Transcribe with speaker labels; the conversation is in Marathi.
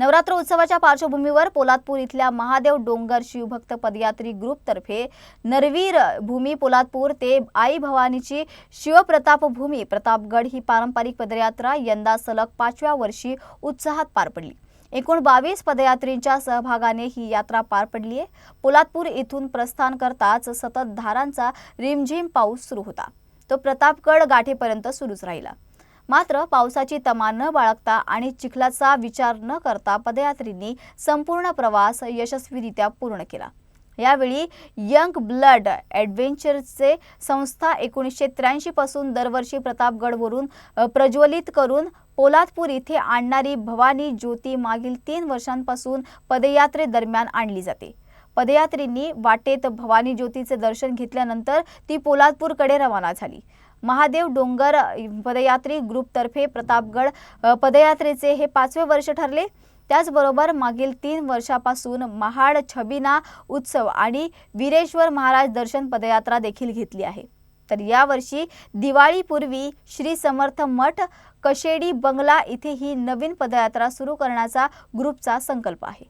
Speaker 1: नवरात्र उत्सवाच्या पार्श्वभूमीवर पोलादपूर इथल्या महादेव डोंगर शिवभक्त पदयात्री ग्रुपतर्फे नरवीर भूमी पोलादपूर ते आई भवानीची शिवप्रताप भूमी प्रतापगड ही पारंपरिक पदयात्रा यंदा सलग पाचव्या वर्षी उत्साहात पार पडली. एकूण बावीस पदयात्रींच्या सहभागाने ही यात्रा पार पडली आहे. पोलादपूर इथून प्रस्थान करताच सतत धारांचा रिमझिम पाऊस सुरू होता. तो प्रतापगड गाठेपर्यंत सुरूच राहिला. मात्र पावसाची तमा न बाळगता आणि चिखलाचा विचार न करता पदयात्रींनी संपूर्ण प्रवास यशस्वीरित्या पूर्ण केला. यावेळी यंग ब्लड ॲडव्हेंचरचे संस्था एकोणीसशे त्र्याऐंशी पासून दरवर्षी प्रतापगडवरून प्रज्वलित करून पोलादपूर इथे आणणारी भवानी ज्योती मागील तीन वर्षांपासून पदयात्रेदरम्यान आणली जाते. पदयात्रींनी वाटेत भवानी ज्योतीचे दर्शन घेतल्यानंतर ती पोलादपूरकडे रवाना झाली. महादेव डोंगर पदयात्री ग्रुपतर्फे प्रतापगड पदयात्रेचे हे पाचवे वर्ष ठरले. त्याचबरोबर मागील तीन वर्षापासून महाड छबिना उत्सव आणि वीरेश्वर महाराज दर्शन पदयात्रा देखील घेतली आहे. तर यावर्षी दिवाळीपूर्वी श्री समर्थ मठ कशेडी बंगला इथे ही नवीन पदयात्रा सुरू करण्याचा ग्रुपचा संकल्प आहे.